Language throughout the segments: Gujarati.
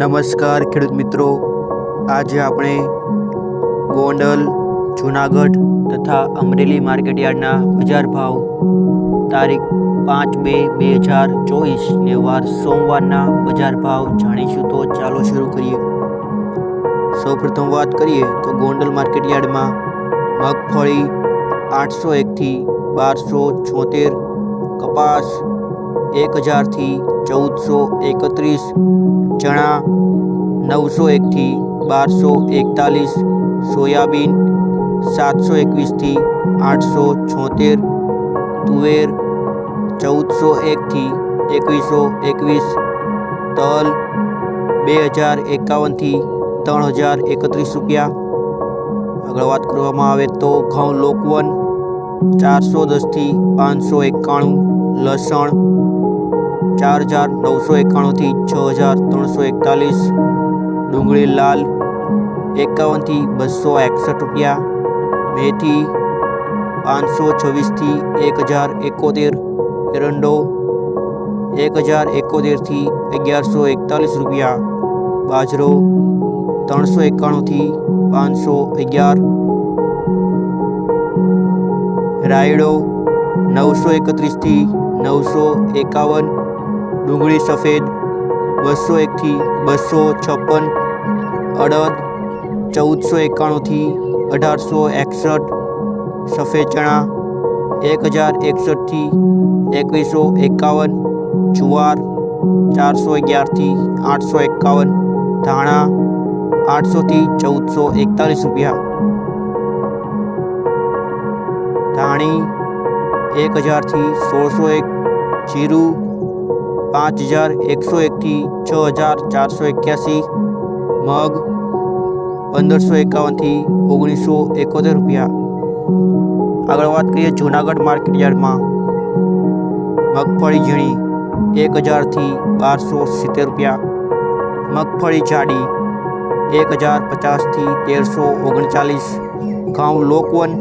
નમસ્કાર, ખેડૂત મિત્રો. આજે આપણે ગોંડલ, જૂનાગઢ તથા અમરેલી માર્કેટયાર્ડના બજાર ભાવ. તારીખ પાંચ બે બે હજાર ચોવીસને વાર સોમવારના બજાર ભાવ જાણીશું તો ચાલો શરૂ કરીએ. સૌપ્રથમ વાત કરીએ તો ગોંડલ માર્કેટયાર્ડમાં મગફળી આઠસો એકથી બારસો છોતેર કપાસ એક હજારથી ચૌદસો એકત્રીસ, ચણા નવસો એકથી બારસો એકતાલીસ, સોયાબીન સાતસો એકવીસથી આઠસો છોતેર, તુવેર ચૌદસો એકથી એકવીસો એકવીસ, તલ બે હજાર એકાવનથી ત્રણ હજાર એકત્રીસ રૂપિયા. આગળ વાત કરવામાં આવે તો ઘઉં લોકવન ચારસો દસથી પાંચસો એકાણું, લસણ ચાર હજાર નવસો એકાણુંથી છ હજાર ત્રણસો એકતાલીસ ડુંગળી લાલ એકાવનથી બસો એકસઠ રૂપિયા મેથી પાંચસો છવ્વીસથી એક હજાર એકોતેર એરંડો એક હજાર એકોતેરથી અગિયારસો એકતાલીસ રૂપિયા બાજરો ત્રણસો એકાણુંથી પાંચસો અગિયાર રાયડો નવસો એકત્રીસથી નવસો એકાવન ડુંગળી સફેદ, બસો એકથી બસો છપ્પન, અડદ ચૌદસો એકાણુંથી અઢારસો એકસઠ, સફેદ ચણા એક હજાર એકસઠથી એકવીસો એકાવન, જુવાર ચારસો અગિયારથી આઠસો એકાવન, ધાણા આઠસોથી ચૌદસો એકતાલીસ રૂપિયા. ધાણી એક હજારથી સોળસો એક, જીરું પાંચ હજાર એકસો એકથી છ હજાર ચારસો એક્યાસી મગ પંદરસો એકાવનથી ઓગણીસો એકોતેર રૂપિયા આગળ વાત કરીએ જૂનાગઢ માર્કેટ યાર્ડમાં મગફળી ઝીણી એક હજારથી બારસો સિત્તેર રૂપિયા મગફળી જાડી એક હજાર પચાસથી તેરસો ઓગણચાલીસ ઘઉં લોકવન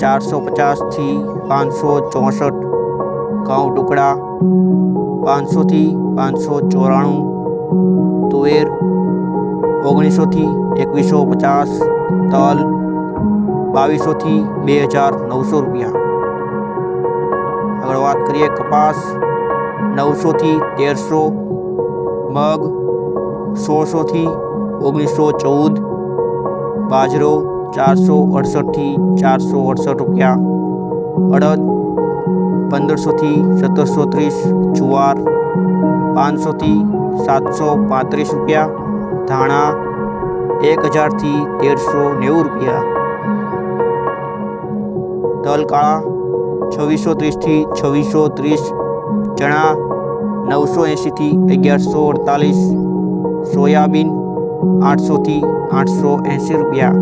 ચારસો પચાસથી પાંચસો ચોસઠ ઘઉં ટુકડા પાંચસોથી પાંચસો ચોરાણું, તુવેર ઓગણીસોથી એકવીસો પચાસ, તલ બાવીસોથી બે હજાર નવસો રૂપિયા. આગળ વાત કરીએ કપાસ નવસોથી તેરસો, મગ સોળસોથી ઓગણીસો ચૌદ, બાજરો ચારસો અડસઠથી ચારસો અડસઠ રૂપિયા, અડદ પંદરસોથી સત્તરસો ત્રીસ જુવાર પાંચસોથી સાતસો પાંત્રીસ રૂપિયા, ધાણા એક હજારથી તેરસો નેવું રૂપિયા. તલકાળા છવ્વીસો ત્રીસથી છવ્વીસો ત્રીસ ચણા નવસો એંશીથી અગિયારસો અડતાલીસ, સોયાબીન આઠસોથી આઠસો એંશી રૂપિયા.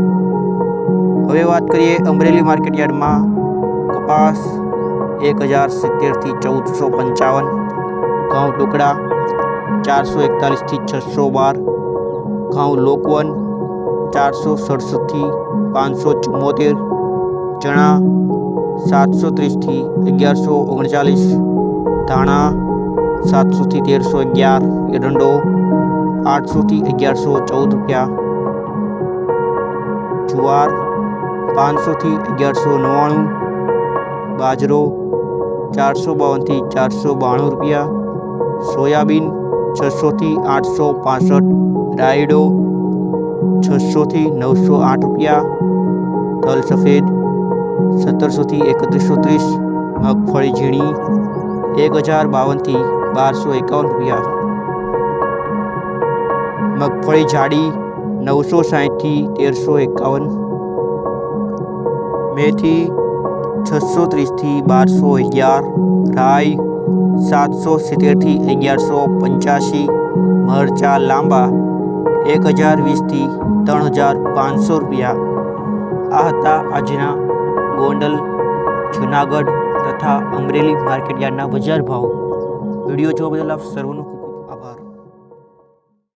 હવે વાત કરીએ અમરેલી માર્કેટ યાર્ડમાં કપાસ એક હજાર સિત્તેરથી ચૌદસો પંચાવન. ઘઉં ટુકડા ચારસો એકતાલીસથી છસો બાર. ઘઉં લોકવન ચારસો સડસઠથી પાંચસો ચુમ્મોતેર ચણા સાતસો ત્રીસથી અગિયારસો ઓગણચાલીસ. ધાણા સાતસોથી તેરસો અગિયાર. એરંડો આઠસોથી અગિયારસો ચૌદ રૂપિયા. જુવાર પાંચસોથી અગિયારસો નવ્વાણું. બાજરો ચારસો બાવનથી ચારસો બાણું રૂપિયા, સોયાબીન છસોથી આઠસો પાસઠ રાયડો છસોથી નવસો આઠ રૂપિયા, તલ સફેદ સત્તરસોથી એકત્રીસો ત્રીસ મગફળી ઝીણી એક હજાર બાવનથી બારસો એકાવન રૂપિયા. મગફળી જાડી નવસો સાહીઠથી તેરસો એકાવન મેથી છસો ત્રીસથી બારસો અગિયાર રાય સાતસો સિત્તેરથી અગિયારસો પંચ્યાસી, મરચા લાંબા એક હજાર વીસથી ત્રણ હજાર પાંચસો રૂપિયા. આ હતા આજના ગોંડલ, જુનાગઢ તથા અમરેલી માર્કેટ યાર્ડના બજાર ભાવ. વીડિયો જોવા બદલ આપ સર્વનો